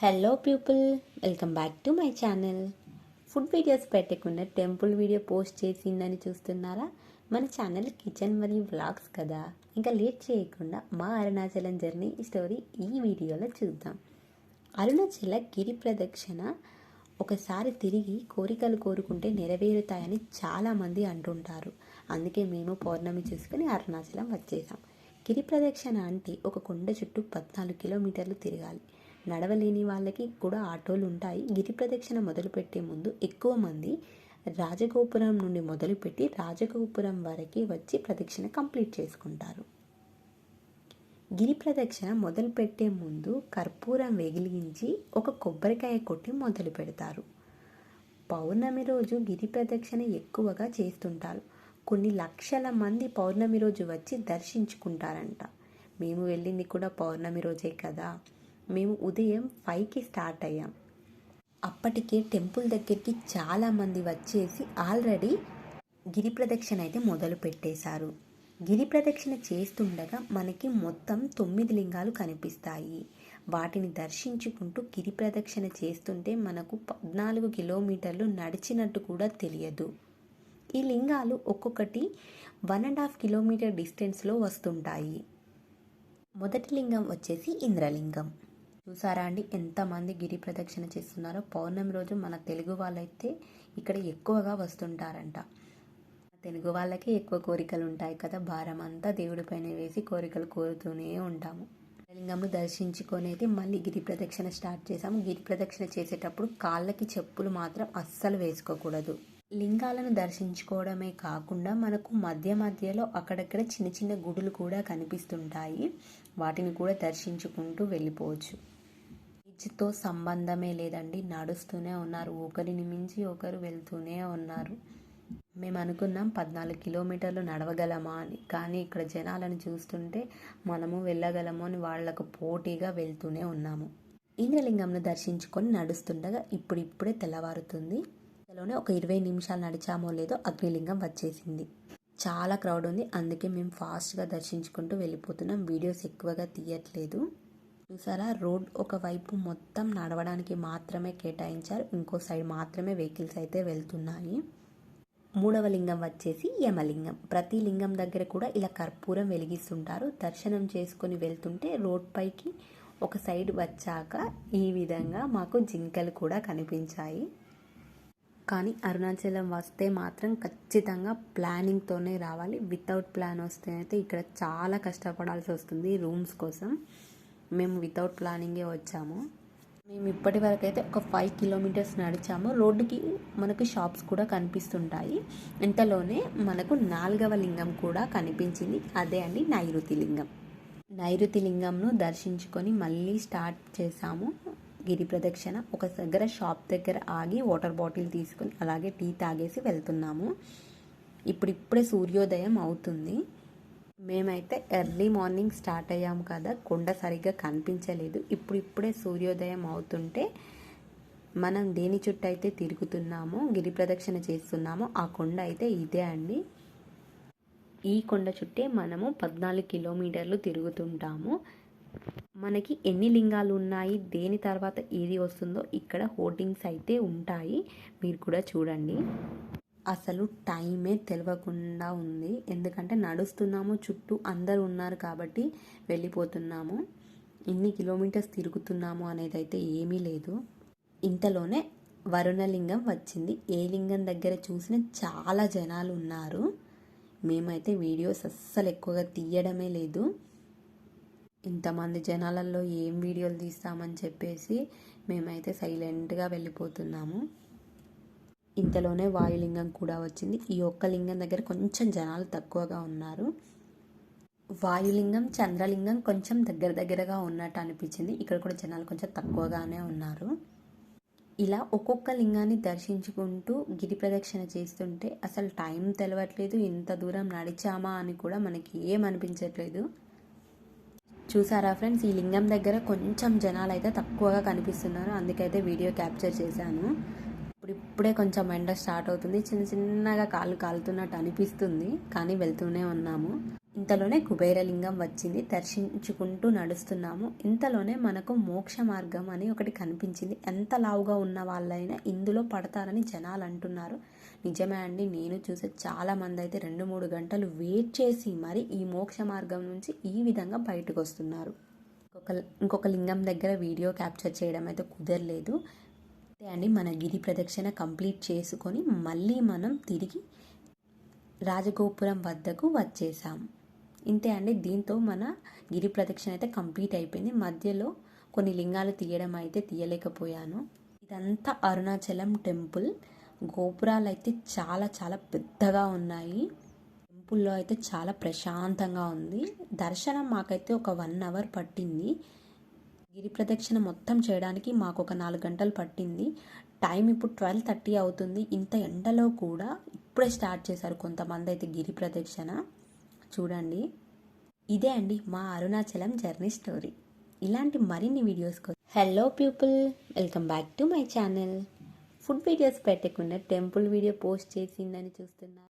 Hello people welcome back to my channel food videos పెట్టకుండా temple video post చేసిందని చూస్తున్నారా? మన ఛానల్ కిచెన్ మరియు వ్లాగ్స్ కదా. ఇంకా లేట్ చేయకుండా మా అరుణాచలం జర్నీ స్టోరీ ఈ వీడియోలో చూద్దాం. అరుణాచల గిరి ప్రదక్షిణ ఒకసారి తిరిగి కోరికలు కోరుకుంటే నెరవేరుతాయని చాలామంది అంటుంటారు. అందుకే మేము పౌర్ణమి చూసుకుని అరుణాచలం వచ్చేసాం. గిరి ప్రదక్షిణ అంటే ఒక కొండ చుట్టూ పద్నాలుగు కిలోమీటర్లు తిరగాలి. నడవలేని వాళ్ళకి కూడా ఆటోలు ఉంటాయి. గిరి ప్రదక్షిణ మొదలుపెట్టే ముందు ఎక్కువ మంది రాజగోపురం నుండి మొదలుపెట్టి రాజగోపురం వరకు వచ్చి ప్రదక్షిణ కంప్లీట్ చేసుకుంటారు. గిరి ప్రదక్షిణ మొదలు పెట్టే ముందు కర్పూరం వెగిలించి ఒక కొబ్బరికాయ కొట్టి మొదలు పెడతారు పౌర్ణమి రోజు గిరి ప్రదక్షిణ ఎక్కువగా చేస్తుంటారు. కొన్ని లక్షల మంది పౌర్ణమి రోజు వచ్చి దర్శించుకుంటారంట. మేము వెళ్ళింది కూడా పౌర్ణమి రోజే కదా. మేము ఉదయం ఫైవ్కి స్టార్ట్ అయ్యాం. అప్పటికే టెంపుల్ దగ్గరికి చాలామంది వచ్చేసి ఆల్రెడీ గిరి ప్రదక్షిణ అయితే మొదలు పెట్టేశారు. గిరి ప్రదక్షిణ చేస్తుండగా మనకి మొత్తం తొమ్మిది లింగాలు కనిపిస్తాయి. వాటిని దర్శించుకుంటూ గిరి ప్రదక్షిణ చేస్తుంటే మనకు పద్నాలుగు కిలోమీటర్లు నడిచినట్టు కూడా తెలియదు. ఈ లింగాలు ఒక్కొక్కటి వన్ అండ్ హాఫ్ కిలోమీటర్ డిస్టెన్స్లో వస్తుంటాయి. మొదటి లింగం వచ్చేసి ఇంద్రలింగం. చూసారా అండి? ఎంతమంది గిరి ప్రదక్షిణ చేస్తున్నారో. పౌర్ణమి రోజు మన తెలుగు వాళ్ళైతే ఇక్కడ ఎక్కువగా వస్తుంటారంట. తెలుగు వాళ్ళకి ఎక్కువ కోరికలు ఉంటాయి కదా. భారం అంతా దేవుడి పైన వేసి కోరికలు కోరుతూనే ఉంటాము. లింగంను దర్శించుకొనేది మళ్ళీ గిరి ప్రదక్షిణ స్టార్ట్ చేసాము గిరి ప్రదక్షిణ చేసేటప్పుడు కాళ్ళకి చెప్పులు మాత్రం అస్సలు వేసుకోకూడదు. లింగాలను దర్శించుకోవడమే కాకుండా మనకు మధ్య మధ్యలో అక్కడక్కడ చిన్న చిన్న గుడులు కూడా కనిపిస్తుంటాయి. వాటిని కూడా దర్శించుకుంటూ వెళ్ళిపోవచ్చు. ఏజ్తో సంబంధమే లేదండి. నడుస్తూనే ఉన్నారు. ఒకరిని మించి ఒకరు వెళ్తూనే ఉన్నారు. మేము అనుకున్నాం పద్నాలుగు కిలోమీటర్లు నడవగలమా అని. కానీ ఇక్కడ జనాలను చూస్తుంటే మనము వెళ్ళగలము అని వాళ్ళకు పోటీగా వెళ్తూనే ఉన్నాము. ఇంద్రలింగంను దర్శించుకొని నడుస్తుండగా ఇప్పుడిప్పుడే తెల్లవారుతుంది. ఇంతలోనే ఒక ఇరవై నిమిషాలు నడిచామో లేదో అగ్నిలింగం వచ్చేసింది. చాలా క్రౌడ్ ఉంది. అందుకే మేము ఫాస్ట్గా దర్శించుకుంటూ వెళ్ళిపోతున్నాం. వీడియోస్ ఎక్కువగా తీయట్లేదు. చూసారా? రోడ్ ఒకవైపు మొత్తం నడవడానికి మాత్రమే కేటాయించారు. ఇంకో సైడ్ మాత్రమే వెహికల్స్ అయితే వెళ్తున్నాయి. మూడవ లింగం వచ్చేసి యమలింగం. ప్రతి లింగం దగ్గర కూడా ఇలా కర్పూరం వెలిగిస్తుంటారు. దర్శనం చేసుకొని వెళ్తుంటే రోడ్ పైకి ఒక సైడ్ వచ్చాక ఈ విధంగా మాకు జింకలు కూడా కనిపించాయి. కానీ అరుణాచలం వస్తే మాత్రం ఖచ్చితంగా ప్లానింగ్తోనే రావాలి. వితౌట్ ప్లాన్ వస్తే అయితే ఇక్కడ చాలా కష్టపడాల్సి వస్తుంది రూమ్స్ కోసం. మేము వితౌట్ ప్లానింగే వచ్చాము. మేము ఇప్పటి వరకు అయితే ఒక ఫైవ్ కిలోమీటర్స్ నడిచాము. రోడ్డుకి మనకు షాప్స్ కూడా కనిపిస్తుంటాయి. ఇంతలోనే మనకు నాలుగవ లింగం కూడా కనిపించింది. అదే అండి నైరుతి లింగం. నైరుతి లింగంను దర్శించుకొని మళ్ళీ స్టార్ట్ చేసాము గిరి ప్రదక్షిణ. ఒక దగ్గర షాప్ దగ్గర ఆగి వాటర్ బాటిల్ తీసుకొని అలాగే టీ తాగేసి వెళ్తున్నాము. ఇప్పుడిప్పుడే సూర్యోదయం అవుతుంది. మేమైతే ఎర్లీ మార్నింగ్ స్టార్ట్ అయ్యాము కదా కొండ సరిగ్గా కనిపించలేదు. ఇప్పుడు ఇప్పుడే సూర్యోదయం అవుతుంటే మనం దేని చుట్టూ అయితే తిరుగుతున్నామో గిరి ప్రదక్షిణ చేస్తున్నామో ఆ కొండ అయితే ఇదే అండి. ఈ కొండ చుట్టే మనము పద్నాలుగు కిలోమీటర్లు తిరుగుతుంటాము. మనకి ఎన్ని లింగాలు ఉన్నాయి దేని తర్వాత ఏది వస్తుందో ఇక్కడ హోర్డింగ్స్ అయితే ఉంటాయి. మీరు కూడా చూడండి. అసలు టైమే తెలియకుండా ఉంది. ఎందుకంటే నడుస్తున్నాము చుట్టూ అందరు ఉన్నారు కాబట్టి వెళ్ళిపోతున్నాము. ఇన్ని కిలోమీటర్స్ తిరుగుతున్నాము అనేది అయితే ఏమీ లేదు. ఇంతలోనే వరుణలింగం వచ్చింది. ఏ లింగం దగ్గర చూసినా చాలా జనాలు ఉన్నారు. మేమైతే వీడియోస్ అస్సలు ఎక్కువగా తీయడమే లేదు. ఇంతమంది జనాలలో ఏం వీడియోలు తీస్తామని చెప్పేసి మేమైతే సైలెంట్గా వెళ్ళిపోతున్నాము. ఇంతలోనే వాయులింగం కూడా వచ్చింది. ఈ ఒక్క లింగం దగ్గర కొంచెం జనాలు తక్కువగా ఉన్నారు. వాయులింగం చంద్రలింగం కొంచెం దగ్గర దగ్గరగా ఉన్నట్టు అనిపించింది. ఇక్కడ కూడా జనాలు కొంచెం తక్కువగానే ఉన్నారు. ఇలా ఒక్కొక్క లింగాన్ని దర్శించుకుంటూ గిరి ప్రదక్షిణ చేస్తుంటే అసలు టైం తెలవట్లేదు. ఇంత దూరం నడిచామా అని కూడా మనకి ఏం అనిపించట్లేదు. చూసారా ఫ్రెండ్స్? ఈ లింగం దగ్గర కొంచెం జనాలు అయితే తక్కువగా కనిపిస్తున్నారు. అందుకైతే వీడియో క్యాప్చర్ చేశాను. ఇప్పుడు ఇప్పుడే కొంచెం ఎండ స్టార్ట్ అవుతుంది. చిన్న చిన్నగా కాలు కాలుతున్నట్టు అనిపిస్తుంది. కానీ వెళ్తూనే ఉన్నాము. ఇంతలోనే కుబేరలింగం వచ్చింది. దర్శించుకుంటూ నడుస్తున్నాము. ఇంతలోనే మనకు మోక్ష మార్గం అని ఒకటి కనిపించింది. ఎంత లావుగా ఉన్న వాళ్ళైనా ఇందులో పడతారని జనాలు అంటున్నారు. నిజమే అండి. నేను చూసే చాలామంది అయితే రెండు మూడు గంటలు వెయిట్ చేసి మరి ఈ మోక్ష మార్గం నుంచి ఈ విధంగా బయటకు వస్తున్నారు. ఇంకొక ఇంకొక లింగం దగ్గర వీడియో క్యాప్చర్ చేయడం అయితే కుదరలేదు. అంతే అండి మన గిరి ప్రదక్షిణ కంప్లీట్ చేసుకొని మళ్ళీ మనం తిరిగి రాజగోపురం వద్దకు వచ్చేసాం. ఇంతే అండి దీంతో మన గిరి ప్రదక్షిణ అయితే కంప్లీట్ అయిపోయింది. మధ్యలో కొన్ని లింగాలు తీయడం అయితే తీయలేకపోయాను. ఇదంతా అరుణాచలం టెంపుల్. గోపురాలు అయితే చాలా చాలా పెద్దగా ఉన్నాయి. టెంపుల్లో అయితే చాలా ప్రశాంతంగా ఉంది. దర్శనం మాకైతే ఒక వన్ అవర్ పట్టింది. గిరి ప్రదక్షిణ మొత్తం చేయడానికి మాకు ఒక నాలుగు గంటలు పట్టింది. టైం ఇప్పుడు ట్వెల్వ్ థర్టీ అవుతుంది. ఇంత ఎండలో కూడా ఇప్పుడే స్టార్ట్ చేశారు కొంతమంది అయితే గిరి ప్రదక్షిణ. చూడండి. ఇదే అండి మా అరుణాచలం జర్నీ స్టోరీ. ఇలాంటి మరిన్ని వీడియోస్ కోసం hello people welcome back to my channel food videos పెట్టకుండా టెంపుల్ వీడియో పోస్ట్ చేసిందని చూస్తున్నారు